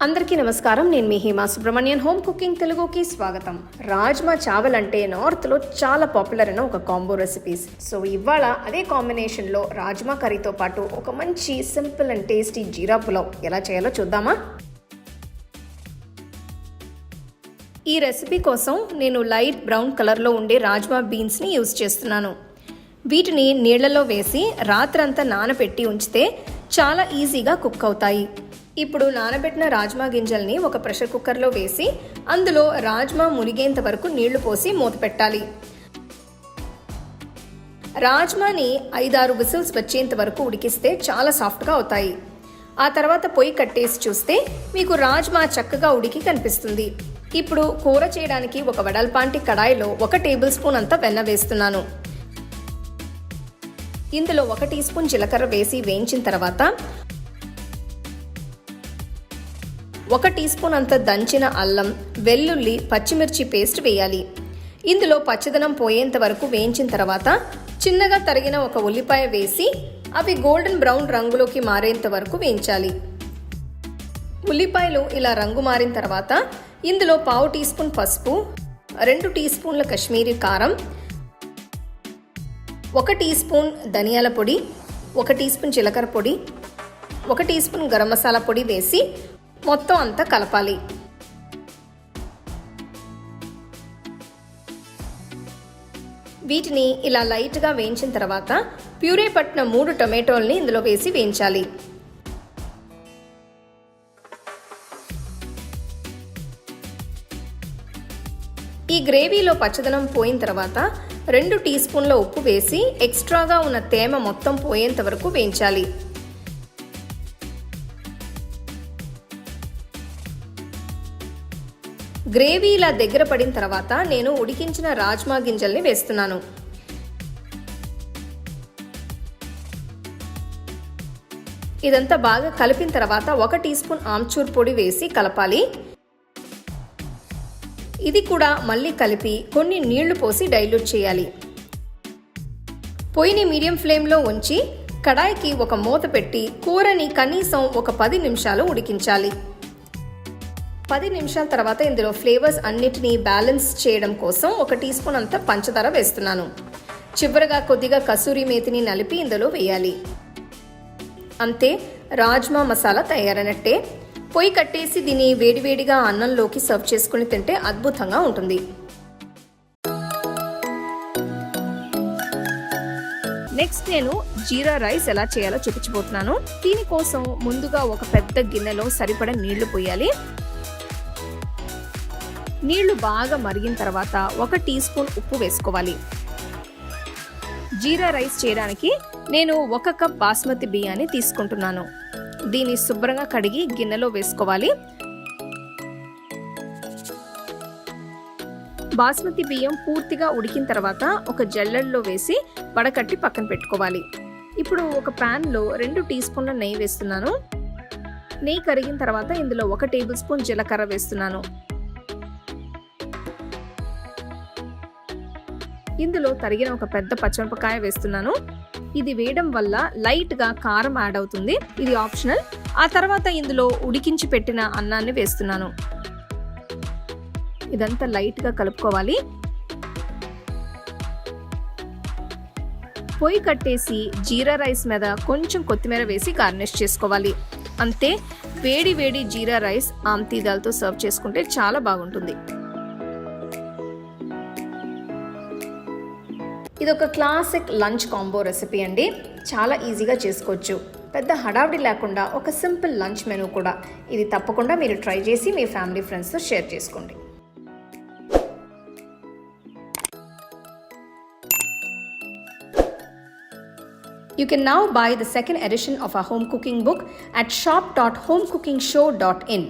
అందరికీ నమస్కారం. నేను మీ హేమా సుబ్రహ్మణ్యన్. హోమ్ కుకింగ్ తెలుగుకి స్వాగతం. రాజ్మా చావల్ అంటే నార్త్లో చాలా పాపులర్ అయిన ఒక కాంబో రెసిపీస్. సో ఇవాళ అదే కాంబినేషన్లో రాజ్మా కర్రీతో పాటు ఒక మంచి simple and tasty jeera pulao ఎలా చేయాలో చూద్దామా? ఈ రెసిపీ కోసం నేను లైట్ బ్రౌన్ కలర్లో ఉండే రాజ్మా బీన్స్ని యూజ్ చేస్తున్నాను. వీటిని నీళ్ళలో వేసి రాత్రంతా నానబెట్టి ఉంచితే చాలా ఈజీగా కుక్ అవుతాయి. ఇప్పుడు నానబెట్టిన రాజ్మా గింజల్ని ఒక ప్రెషర్ కుక్కర్లో వేసి అందులో రాజ్మా మునిగేంత వరకు నీళ్ళు పోసి మూత పెట్టాలి. రాజ్మాని ఐదారు విసిల్స్ వచ్చేంత వరకు ఉడికిస్తే చాలా సాఫ్ట్గా అవుతాయి. ఆ తర్వాత పొయ్యి కట్టేసి చూస్తే మీకు రాజ్మా చక్కగా ఉడికి కనిపిస్తుంది. ఇప్పుడు కూర చేయడానికి ఒక వడల్పాంటి కడాయిలో ఒక టేబుల్ స్పూన్ అంతా వెన్న వేస్తున్నాను. ఇందులో ఒక టీ స్పూన్ జీలకర్ర వేసి వేయించిన తర్వాత ఒక టీ స్పూన్ అంత దంచిన అల్లం వెల్లుల్లి పచ్చిమిర్చి పేస్ట్ వేయాలి. ఇందులో పచ్చదనం పోయేంత వరకు వేయించిన తర్వాత చిన్నగా తరిగిన ఒక ఉల్లిపాయ వేసి అవి గోల్డెన్ బ్రౌన్ రంగులోకి మారేంత వరకు వేయించాలి. ఉల్లిపాయలు ఇలా రంగు మారిన తర్వాత ఇందులో పావు టీ స్పూన్ పసుపు రెండు టీ స్పూన్ల కశ్మీరీ కారం ఒక టీ స్పూన్ ధనియాల పొడి ఒక టీ స్పూన్ జీలకర్ర పొడి ఒక టీ స్పూన్ గరం మసాలా పొడి వేసి మొత్తం అంతా కలపాలి. వీటిని ఇలా లైట్గా వేయించిన తర్వాత ప్యూరే పట్టిన మూడు టొమాటోల్ని ఇందులో వేసి వేయించాలి. ఈ గ్రేవీలో పచ్చదనం పోయిన తర్వాత రెండు టీ స్పూన్ల ఉప్పు వేసి ఎక్స్ట్రాగా ఉన్న తేమ మొత్తం పోయేంత వరకు వేయించాలి. గ్రేవీ ఇలా దగ్గర పడిన తర్వాత నేను ఉడికించిన రాజ్మా గింజల్ని వేస్తున్నాను. ఇదంతా బాగా కలిపిన తర్వాత ఒక టీ స్పూన్ ఆమ్చూర్ పొడి వేసి కలపాలి. ఇది కూడా మళ్ళీ కలిపి కొన్ని నీళ్ళు పోసి డైల్యూట్ చేయాలి. పొయ్యిని మీడియం ఫ్లేమ్లో ఉంచి కడాయికి ఒక మూత పెట్టి కూరని కనీసం ఒక పది నిమిషాలు ఉడికించాలి. పది నిమిషాల తర్వాత ఇందులో ఫ్లేవర్స్ అన్నిటినీ బ్యాలెన్స్ చేయడం కోసం ఒక టీ స్పూన్ అంత పంచదార వేస్తున్నాను. చివరగా కొద్దిగా కసూరి మేతిని నలిపి ఇందులో వేయాలి. అంతే రాజ్మా మసాలా తయారైనట్టే. పొయ్యి కట్టేసి దీన్ని వేడివేడిగా అన్నంలోకి సర్వ్ చేసుకుని తింటే అద్భుతంగా ఉంటుంది. నెక్స్ట్ నేను జీరా రైస్ ఎలా చేయాలో చూపించబోతున్నాను. దీనికోసం ముందుగా ఒక పెద్ద గిన్నెలో సరిపడ నీళ్ళు పోయాలి. నీళ్ళు బాగా మరిగిన తర్వాత ఒక టీ స్పూన్ ఉప్పు వేసుకోవాలి. జీరా రైస్ చేయడానికి నేను ఒక కప్ బాస్మతి బియ్యాన్ని తీసుకుంటున్నాను. దీన్ని శుభ్రంగా కడిగి గిన్నెలో వేసుకోవాలి. బాస్మతి బియ్యం పూర్తిగా ఉడికిన తర్వాత ఒక జల్లెడలో వేసి వడకట్టి పక్కన పెట్టుకోవాలి. ఇప్పుడు ఒక ప్యాన్లో రెండు టీ స్పూన్ల నెయ్యి వేస్తున్నాను. నెయ్యి కరిగిన తర్వాత ఇందులో ఒక టేబుల్ స్పూన్ జీలకర్ర వేస్తున్నాను. ఇందులో తరిగిన ఒక పెద్ద పచ్చిమిరపకాయ వేస్తున్నాను. ఇది వేయడం వల్ల లైట్గా కారం యాడ్ అవుతుంది. ఇది ఆప్షనల్ ఆ తర్వాత ఇందులో ఉడికించి పెట్టిన అన్నాన్ని వేస్తున్నాను. ఇదంతా లైట్గా కలుపుకోవాలి. పొయ్యి కట్టేసి జీరా రైస్ మీద కొంచెం కొత్తిమీర వేసి గార్నిష్ చేసుకోవాలి. అంతే వేడి వేడి జీరా రైస్ ఆమ్తీదాలతో సర్వ్ చేసుకుంటే చాలా బాగుంటుంది. ఇది ఒక క్లాసిక్ లంచ్ కాంబో రెసిపీ అండి. చాలా ఈజీగా చేసుకోవచ్చు. పెద్ద హడావిడి లేకుండా ఒక సింపుల్ లంచ్ మెనూ కూడా. ఇది తప్పకుండా మీరు ట్రై చేసి మీ ఫ్యామిలీ ఫ్రెండ్స్తో షేర్ చేసుకోండి. You can now buy the second edition of our home cooking book at shop.homecookingshow.in.